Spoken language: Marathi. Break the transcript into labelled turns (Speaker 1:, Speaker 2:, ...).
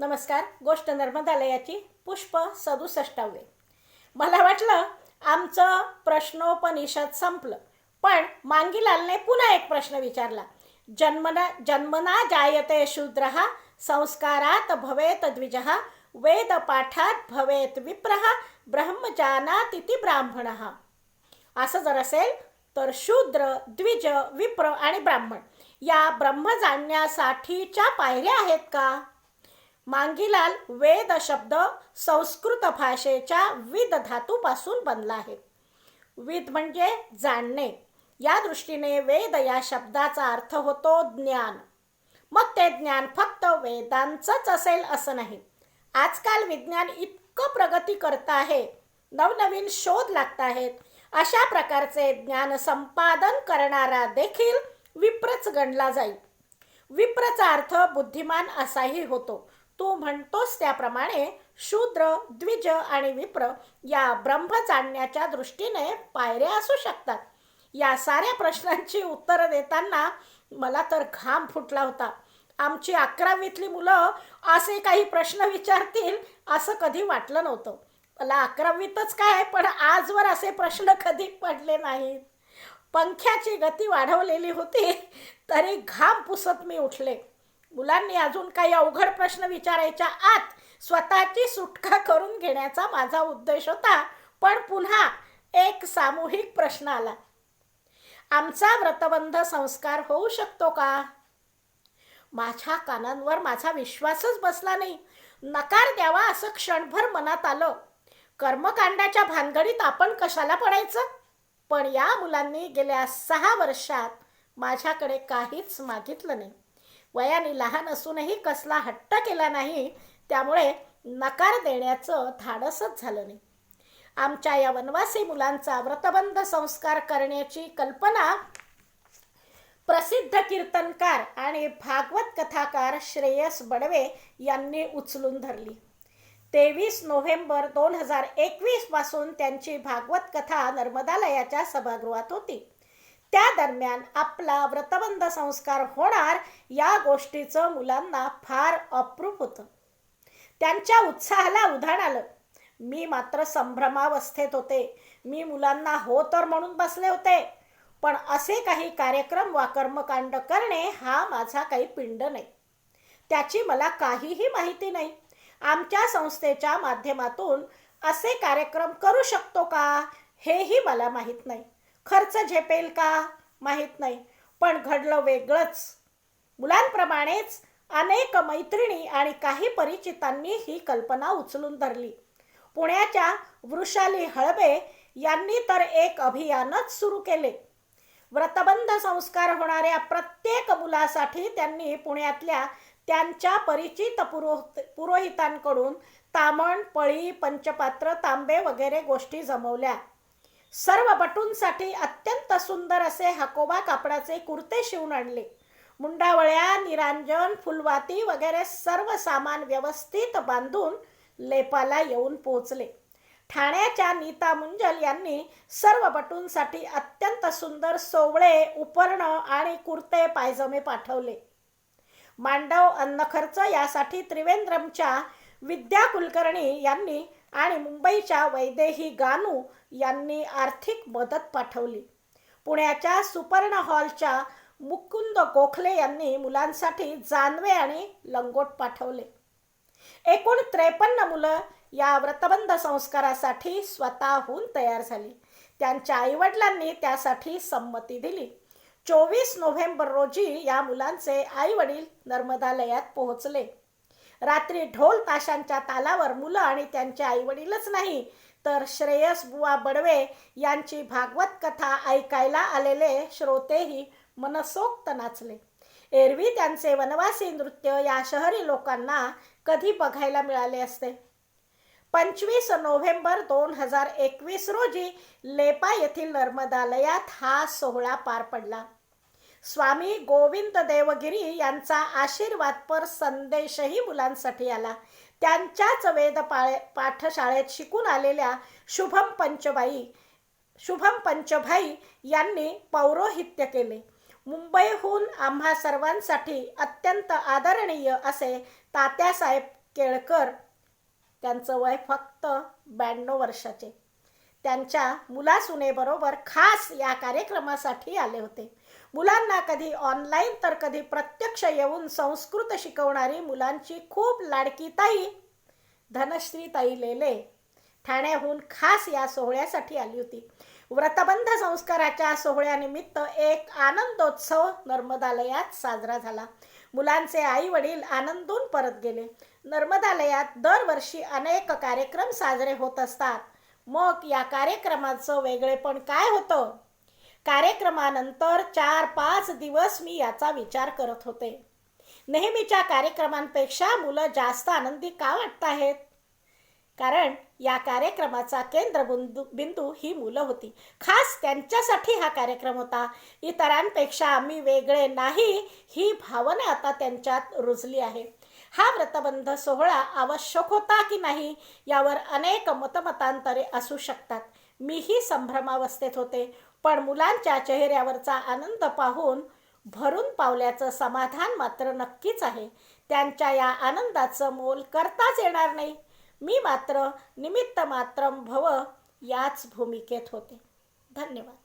Speaker 1: नमस्कार गोष्ट नर्मदालयाची पुष्प सदुसष्टावे मला वाटलं आमचं प्रश्नोपनिषद संपलं पण मांगीलालने पुन्हा एक प्रश्न विचारला. जन्मना जन्मना जायते शूद्र संस्कारात भवेत द्विज वेदपाठात भवेत विप्र ब्रह्मजानातिथी ब्राह्मण. असं जर असेल तर शूद्र द्विज विप्र आणि ब्राह्मण या ब्रह्म जाणण्यासाठीच्या पायऱ्या आहेत का? मांगीलाल वेद शब्द संस्कृत भाषेच्या विद धातूपासून बनला आहे. विद म्हणजे जाणणे. या दृष्टीने वेद या शब्दाचा अर्थ होतो ज्ञान. मग ते ज्ञान फक्त वेदांचंच असेल असं नाही. आजकाल विज्ञान इतकं प्रगती करत आहे नवनवीन शोध लागत आहेत. अशा प्रकारचे ज्ञान संपादन करणारा देखील विप्रच गणला जाईल विप्रचा अर्थ बुद्धिमान असाही होतो. तू म्हणतोस त्याप्रमाणे शूद्र द्विज आणि विप्र या ब्रह्म जाणण्याच्या दृष्टीने पायऱ्या असू शकतात. या साऱ्या प्रश्नांची उत्तरं देताना मला तर घाम फुटला होता. आमची अकरावीतली मुलं असे काही प्रश्न विचारतील असं कधी वाटलं नव्हतं. मला अकरावीतच काय पण आजवर असे प्रश्न कधी पडले नाहीत. पंख्याची गती वाढवलेली होती तरी घाम पुसत मी उठले. मुलांनी अजून काही अवघड प्रश्न विचारायच्या आत स्वतःची सुटका करून घेण्याचा माझा उद्देश होता पण पुन्हा एक सामूहिक प्रश्न आला. आमचा व्रतबंध संस्कार होऊ शकतो का? माझ्या कानांवर माझा विश्वासच बसला नाही. नकार द्यावा असं क्षणभर मनात आलं. कर्मकांडाच्या भानगडीत आपण कशाला पडायचं? पण या मुलांनी गेल्या सहा वर्षात माझ्याकडे काहीच मागितलं नाही. वयाने लहान असूनही कसला हट्ट केला नाही त्यामुळे नकार देण्याचं धाडसच झालं नाही. आमच्या या वनवासी मुलांचा व्रतबंध संस्कार करण्याची कल्पना प्रसिद्ध कीर्तनकार आणि भागवत कथाकार श्रेयस बडवे यांनी उचलून धरली. तेवीस नोव्हेंबर दोन हजार एकवीसपासून त्यांची भागवत कथा नर्मदालयाच्या सभागृहात होती. त्या दरम्यान आपला व्रतबंध संस्कार होणार या गोष्टीचं मुलांना फार अप्रूप होतं. त्यांच्या उत्साहाला उधाण आलं. मी मात्र संभ्रमावस्थेत होते. मी मुलांना हो तर म्हणून बसले होते. पण असे काही कार्यक्रम वा कर्मकांड करणे हा माझा काही पिंड नाही. त्याची मला काहीही माहिती नाही. आमच्या संस्थेच्या माध्यमातून असे कार्यक्रम करू शकतो का हेही मला माहीत नाही. खर्च झेपेल का? माहीत नाही. पण घडलं वेगळंच. मुलांप्रमाणेच अनेक मैत्रिणी आणि काही परिचितांनी ही कल्पना उचलून धरली. पुण्याच्या वृषाली हळबे यांनी तर एक अभियानच सुरू केले. व्रतबंध संस्कार होणाऱ्या प्रत्येक मुलासाठी त्यांनी पुण्यातल्या त्यांच्या परिचित पुरोहित पुरोहितांकडून तामण पळी पंचपात्र तांबे वगैरे गोष्टी जमवल्या. सर्व बटूंसाठी अत्यंत सुंदर असे हकोबा कापडाचे कुर्ते शिवून आणले. मुंडावळ्या निरांजन फुलवाती वगैरे सर्व सामान व्यवस्थित बांधून लेपाला येऊन पोहोचले. ठाण्याच्या नीता मुंजल यांनी सर्व बटूंसाठी अत्यंत सुंदर सोवळे उपर्ण आणि कुर्ते पायजमे पाठवले. मांडव अन्न खर्च यासाठी त्रिवेंद्रमच्या विद्या कुलकर्णी यांनी आणि मुंबईच्या वैदेही गानू यांनी आर्थिक मदत पाठवली. पुण्याच्या सुपर्ण हॉलच्या मुकुंद गोखले यांनी मुलांसाठी जानवे आणि लंगोट पाठवले. एकूण त्रेपन्न मुलं या व्रतबंध संस्कारासाठी स्वतःहून तयार झाली. त्यांच्या आईवडिलांनी त्यासाठी संमती दिली. चोवीस नोव्हेंबर रोजी या मुलांचे आईवडील नर्मदालयात पोहोचले. रात्री ढोल ताशांच्या तालावर मुलं आणि त्यांचे आई वडीलच नाही. तर श्रेयस बुवा बडवे यांची भागवत कथा ऐकायला आलेले श्रोतेही मनसोक्त नाचले. एरवी त्यांचे वनवासी नृत्य या शहरी लोकांना कधी बघायला मिळाले असते? पंचवीस नोव्हेंबर दोन हजार एकवीस रोजी लेपा येथील नर्मदालयात हा सोहळा पार पडला. स्वामी गोविंद देवगिरी यांचा आशीर्वादपर संदेशही मुलांसाठी आला. त्यांच्याच वेद पाठशाळेत शिकून आलेल्या शुभम पंचबाई शुभम पंचभाई यांनी पौरोहित्य केले. मुंबईहून आम्हा सर्वांसाठी अत्यंत आदरणीय असे तात्यासाहेब केळकर त्यांचं वय फक्त ब्याण्णव वर्षाचे त्यांच्या मुलासुनेबरोबर खास या कार्यक्रमासाठी आले होते. मुलांना कधी ऑनलाईन तर कधी प्रत्यक्ष येऊन संस्कृत शिकवणारी मुलांची खूप लाडकी ताई धनश्री ताई लेले. ठाण्याहून खास या सोहळ्यासाठी आली होती. व्रतबंध संस्काराच्या सोहळ्यानिमित्त एक आनंदोत्सव नर्मदालयात साजरा झाला. मुलांचे आई वडील आनंदून परत गेले. नर्मदालयात दरवर्षी अनेक कार्यक्रम साजरे होत असतात. मग या कार्यक्रमाचं वेगळेपण काय होतं? कार्यक्रमानंतर चार पाच दिवस मी याचा विचार करत होते. नेहमीच्या कार्यक्रमांपेक्षा मुलं जास्त आनंदी का वाटत आहेत? कारण या कार्यक्रमाचा केंद्रबिंदू बिंदू ही मुलं होती. खास त्यांच्यासाठी हा कार्यक्रम होता. इतरांपेक्षा आम्ही वेगळे नाही ही भावना आता त्यांच्यात रुजली आहे. हा व्रतबंध सोहळा आवश्यक होता की नाही यावर अनेक मतमतांतरे असू शकतात. मीही संभ्रमावस्थेत होते. पण मुलांच्या चेहऱ्यावरचा आनंद पाहून भरून पावल्याचं समाधान मात्र नक्कीच आहे. त्यांच्या या आनंदाचं मोल करताच येणार नाही. मी मात्र निमित्त मात्रम भव याच भूमिकेत होते. धन्यवाद.